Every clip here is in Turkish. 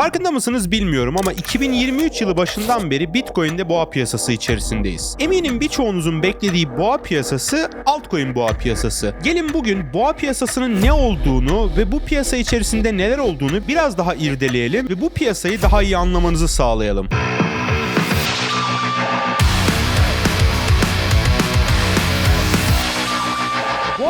Farkında mısınız bilmiyorum ama 2023 yılı başından beri Bitcoin'de boğa piyasası içerisindeyiz. Eminim birçoğunuzun beklediği boğa piyasası altcoin boğa piyasası. Gelin bugün boğa piyasasının ne olduğunu ve bu piyasa içerisinde neler olduğunu biraz daha irdeleyelim ve bu piyasayı daha iyi anlamanızı sağlayalım.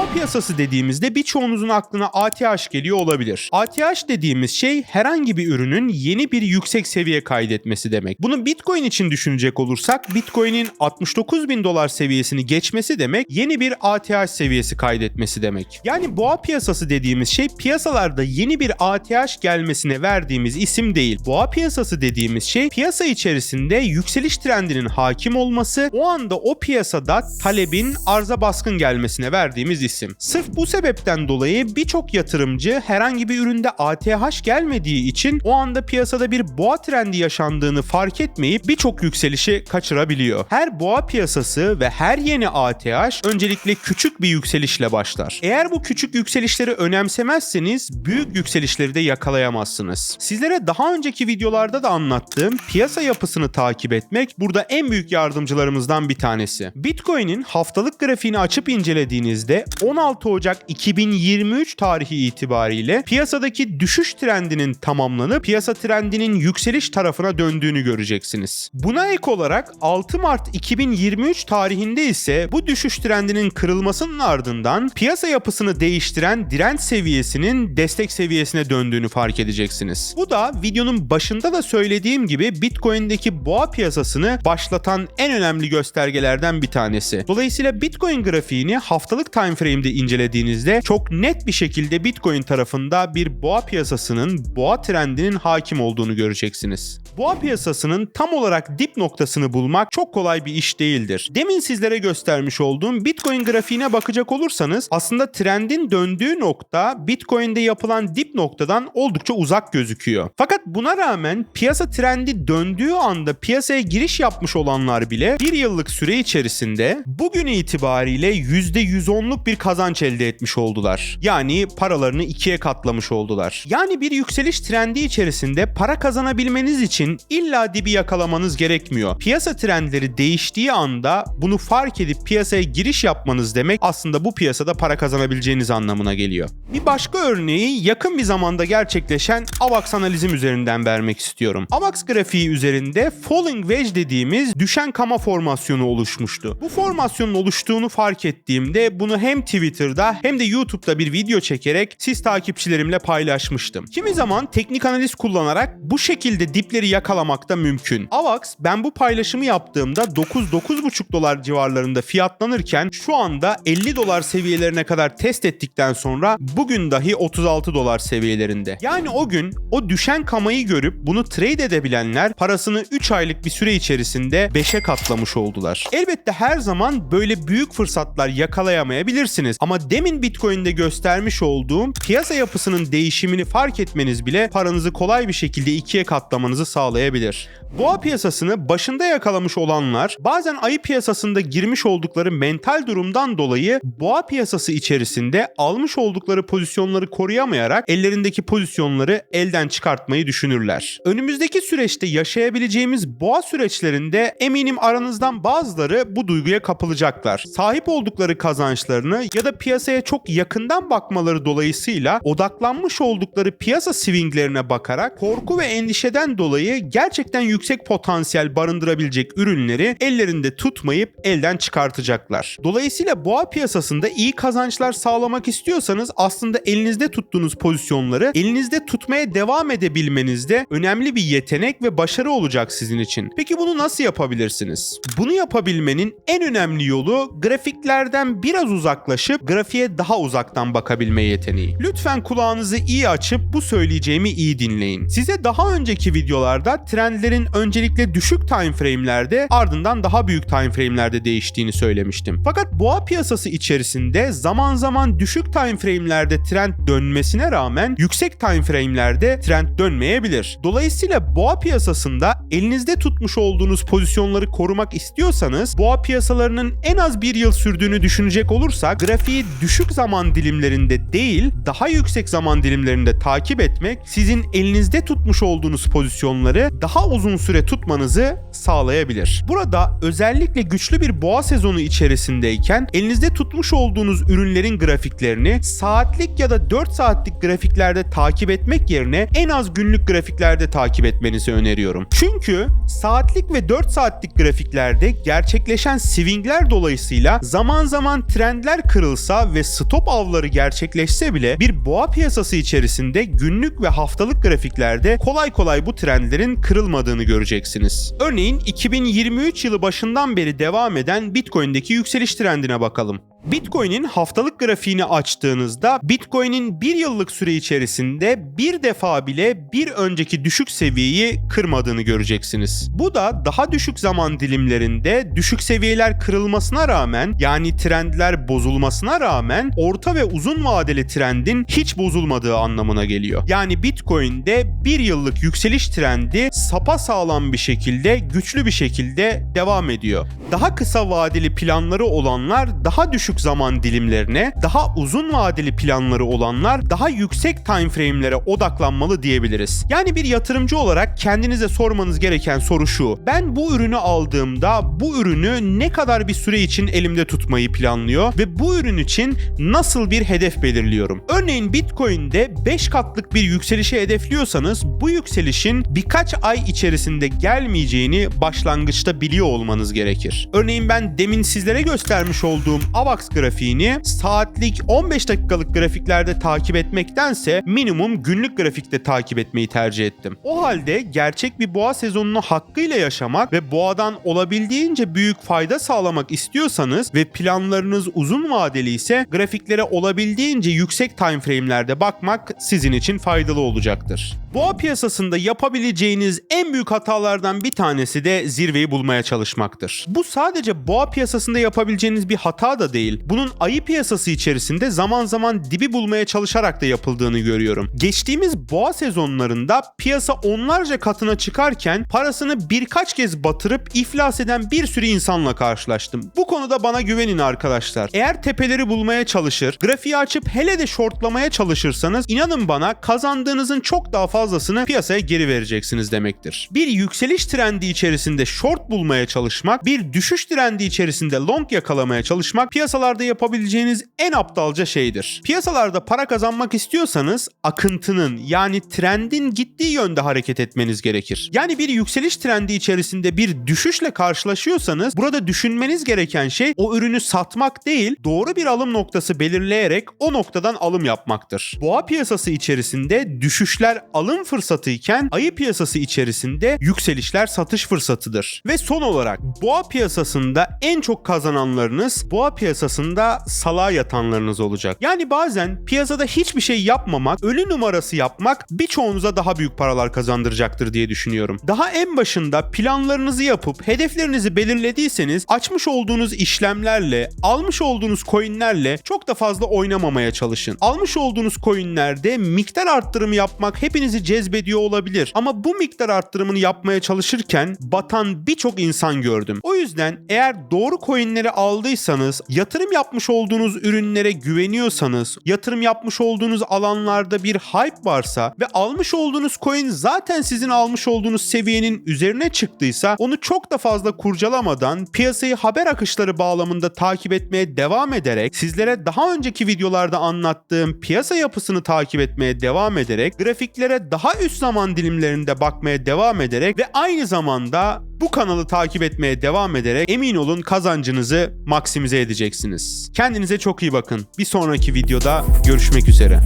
Boğa piyasası dediğimizde birçoğunuzun aklına ATH geliyor olabilir. ATH dediğimiz şey herhangi bir ürünün yeni bir yüksek seviye kaydetmesi demek. Bunu Bitcoin için düşünecek olursak Bitcoin'in 69 bin dolar seviyesini geçmesi demek yeni bir ATH seviyesi kaydetmesi demek. Yani boğa piyasası dediğimiz şey piyasalarda yeni bir ATH gelmesine verdiğimiz isim değil. Boğa piyasası dediğimiz şey piyasa içerisinde yükseliş trendinin hakim olması o anda o piyasada talebin arza baskın gelmesine verdiğimiz isim. Sırf bu sebepten dolayı birçok yatırımcı herhangi bir üründe ATH gelmediği için o anda piyasada bir boğa trendi yaşandığını fark etmeyip birçok yükselişi kaçırabiliyor. Her boğa piyasası ve her yeni ATH öncelikle küçük bir yükselişle başlar. Eğer bu küçük yükselişleri önemsemezseniz büyük yükselişleri de yakalayamazsınız. Sizlere daha önceki videolarda da anlattığım piyasa yapısını takip etmek burada en büyük yardımcılarımızdan bir tanesi. Bitcoin'in haftalık grafiğini açıp incelediğinizde 16 Ocak 2023 tarihi itibariyle piyasadaki düşüş trendinin tamamlanıp piyasa trendinin yükseliş tarafına döndüğünü göreceksiniz. Buna ek olarak 6 Mart 2023 tarihinde ise bu düşüş trendinin kırılmasının ardından piyasa yapısını değiştiren direnç seviyesinin destek seviyesine döndüğünü fark edeceksiniz. Bu da videonun başında da söylediğim gibi Bitcoin'deki boğa piyasasını başlatan en önemli göstergelerden bir tanesi. Dolayısıyla Bitcoin grafiğini haftalık time frame'de incelediğinizde çok net bir şekilde Bitcoin tarafında bir boğa piyasasının, boğa trendinin hakim olduğunu göreceksiniz. Boğa piyasasının tam olarak dip noktasını bulmak çok kolay bir iş değildir. Demin sizlere göstermiş olduğum Bitcoin grafiğine bakacak olursanız aslında trendin döndüğü nokta Bitcoin'de yapılan dip noktadan oldukça uzak gözüküyor. Fakat buna rağmen piyasa trendi döndüğü anda piyasaya giriş yapmış olanlar bile bir yıllık süre içerisinde bugün itibariyle %110'luk bir kazanç elde etmiş oldular. Yani paralarını ikiye katlamış oldular. Yani bir yükseliş trendi içerisinde para kazanabilmeniz için illa dibi yakalamanız gerekmiyor. Piyasa trendleri değiştiği anda bunu fark edip piyasaya giriş yapmanız demek aslında bu piyasada para kazanabileceğiniz anlamına geliyor. Bir başka örneği yakın bir zamanda gerçekleşen AVAX analizim üzerinden vermek istiyorum. AVAX grafiği üzerinde falling wedge dediğimiz düşen kama formasyonu oluşmuştu. Bu formasyonun oluştuğunu fark ettiğimde bunu hem Twitter'da hem de YouTube'da bir video çekerek siz takipçilerimle paylaşmıştım. Kimi zaman teknik analiz kullanarak bu şekilde dipleri yakalamak da mümkün. AVAX ben bu paylaşımı yaptığımda 9-9,5 dolar civarlarında fiyatlanırken şu anda 50 dolar seviyelerine kadar test ettikten sonra bugün dahi 36 dolar seviyelerinde. Yani o gün o düşen kamayı görüp bunu trade edebilenler parasını 3 aylık bir süre içerisinde 5'e katlamış oldular. Elbette her zaman böyle büyük fırsatlar yakalayamayabilirsiniz ama demin Bitcoin'de göstermiş olduğum piyasa yapısının değişimini fark etmeniz bile paranızı kolay bir şekilde ikiye katlamanızı sağlayabilir. Boğa piyasasını başında yakalamış olanlar bazen ayı piyasasında girmiş oldukları mental durumdan dolayı boğa piyasası içerisinde almış oldukları pozisyonları koruyamayarak ellerindeki pozisyonları elden çıkartmayı düşünürler. Önümüzdeki süreçte yaşayabileceğimiz boğa süreçlerinde eminim aranızdan bazıları bu duyguya kapılacaklar. Sahip oldukları kazançlarını ya da piyasaya çok yakından bakmaları dolayısıyla odaklanmış oldukları piyasa swinglerine bakarak korku ve endişeden dolayı gerçekten yüksek potansiyel barındırabilecek ürünleri ellerinde tutmayıp elden çıkartacaklar. Dolayısıyla boğa piyasasında iyi kazançlar sağlamak istiyorsanız aslında elinizde tuttuğunuz pozisyonları elinizde tutmaya devam edebilmenizde önemli bir yetenek ve başarı olacak sizin için. Peki bunu nasıl yapabilirsiniz? Bunu yapabilmenin en önemli yolu grafiklerden biraz uzaklaşıp grafiğe daha uzaktan bakabilme yeteneği. Lütfen kulağınızı iyi açıp bu söyleyeceğimi iyi dinleyin. Size daha önceki videolarda trendlerin öncelikle düşük time frame'lerde ardından daha büyük time frame'lerde değiştiğini söylemiştim. Fakat boğa piyasası içerisinde zaman zaman düşük time frame'lerde trend dönmesine rağmen yüksek time frame'lerde trend dönmeyebilir. Dolayısıyla boğa piyasasında elinizde tutmuş olduğunuz pozisyonları korumak istiyorsanız boğa piyasalarının en az bir yıl sürdüğünü düşünecek olursak grafiği düşük zaman dilimlerinde değil, daha yüksek zaman dilimlerinde takip etmek sizin elinizde tutmuş olduğunuz pozisyonları daha uzun süre tutmanızı sağlayabilir. Burada özellikle güçlü bir boğa sezonu içerisindeyken elinizde tutmuş olduğunuz ürünlerin grafiklerini saatlik ya da 4 saatlik grafiklerde takip etmek yerine en az günlük grafiklerde takip etmenizi öneriyorum. Çünkü saatlik ve 4 saatlik grafiklerde gerçekleşen swingler dolayısıyla zaman zaman trendler kırılsa ve stop avları gerçekleşse bile bir boğa piyasası içerisinde günlük ve haftalık grafiklerde kolay kolay bu trendlerin kırılmadığını göreceksiniz. Örneğin 2023 yılı başından beri devam eden Bitcoin'deki yükseliş trendine bakalım. Bitcoin'in haftalık grafiğini açtığınızda Bitcoin'in bir yıllık süre içerisinde bir defa bile bir önceki düşük seviyeyi kırmadığını göreceksiniz. Bu da daha düşük zaman dilimlerinde düşük seviyeler kırılmasına rağmen yani trendler bozulmasına rağmen orta ve uzun vadeli trendin hiç bozulmadığı anlamına geliyor. Yani Bitcoin'de bir yıllık yükseliş trendi sapa sağlam bir şekilde güçlü bir şekilde devam ediyor. Daha kısa vadeli planları olanlar daha düşük düşük zaman dilimlerine, daha uzun vadeli planları olanlar daha yüksek time frame'lere odaklanmalı diyebiliriz. Yani bir yatırımcı olarak kendinize sormanız gereken soru şu. Ben bu ürünü aldığımda bu ürünü ne kadar bir süre için elimde tutmayı planlıyor ve bu ürün için nasıl bir hedef belirliyorum? Örneğin Bitcoin'de 5 katlık bir yükselişe hedefliyorsanız bu yükselişin birkaç ay içerisinde gelmeyeceğini başlangıçta biliyor olmanız gerekir. Örneğin ben demin sizlere göstermiş olduğum AVAX grafiğini saatlik 15 dakikalık grafiklerde takip etmektense minimum günlük grafikte takip etmeyi tercih ettim. O halde gerçek bir boğa sezonunu hakkıyla yaşamak ve boğadan olabildiğince büyük fayda sağlamak istiyorsanız ve planlarınız uzun vadeli ise grafiklere olabildiğince yüksek time frame'lerde bakmak sizin için faydalı olacaktır. Boğa piyasasında yapabileceğiniz en büyük hatalardan bir tanesi de zirveyi bulmaya çalışmaktır. Bu sadece boğa piyasasında yapabileceğiniz bir hata da değil. Bunun ayı piyasası içerisinde zaman zaman dibi bulmaya çalışarak da yapıldığını görüyorum. Geçtiğimiz boğa sezonlarında piyasa onlarca katına çıkarken parasını birkaç kez batırıp iflas eden bir sürü insanla karşılaştım. Bu konuda bana güvenin arkadaşlar. Eğer tepeleri bulmaya çalışır, grafiği açıp hele de shortlamaya çalışırsanız inanın bana kazandığınızın çok daha fazlasını piyasaya geri vereceksiniz demektir. Bir yükseliş trendi içerisinde short bulmaya çalışmak, bir düşüş trendi içerisinde long yakalamaya çalışmak piyasalarda yapabileceğiniz en aptalca şeydir. Piyasalarda para kazanmak istiyorsanız akıntının yani trendin gittiği yönde hareket etmeniz gerekir. Yani bir yükseliş trendi içerisinde bir düşüşle karşılaşıyorsanız burada düşünmeniz gereken şey o ürünü satmak değil, doğru bir alım noktası belirleyerek o noktadan alım yapmaktır. Boğa piyasası içerisinde düşüşler alım fırsatıyken ayı piyasası içerisinde yükselişler satış fırsatıdır. Ve son olarak boğa piyasasında en çok kazananlarınız boğa piyasasında salağa yatanlarınız olacak. Yani bazen piyasada hiçbir şey yapmamak, ölü numarası yapmak birçoğunuza daha büyük paralar kazandıracaktır diye düşünüyorum. Daha en başında planlarınızı yapıp hedeflerinizi belirlediyseniz açmış olduğunuz işlemlerle, almış olduğunuz coinlerle çok da fazla oynamamaya çalışın. Almış olduğunuz coinlerde miktar arttırımı yapmak hepinizi cezbediyor olabilir. Ama bu miktar arttırımını yapmaya çalışırken batan birçok insan gördüm. O yüzden eğer doğru coinleri aldıysanız, yatırım yapmış olduğunuz ürünlere güveniyorsanız, yatırım yapmış olduğunuz alanlarda bir hype varsa ve almış olduğunuz coin zaten sizin almış olduğunuz seviyenin üzerine çıktıysa onu çok da fazla kurcalamadan piyasayı haber akışları bağlamında takip etmeye devam ederek sizlere daha önceki videolarda anlattığım piyasa yapısını takip etmeye devam ederek grafiklere daha üst zaman dilimlerinde bakmaya devam ederek ve aynı zamanda bu kanalı takip etmeye devam ederek emin olun kazancınızı maksimize edeceksiniz. Kendinize çok iyi bakın. Bir sonraki videoda görüşmek üzere.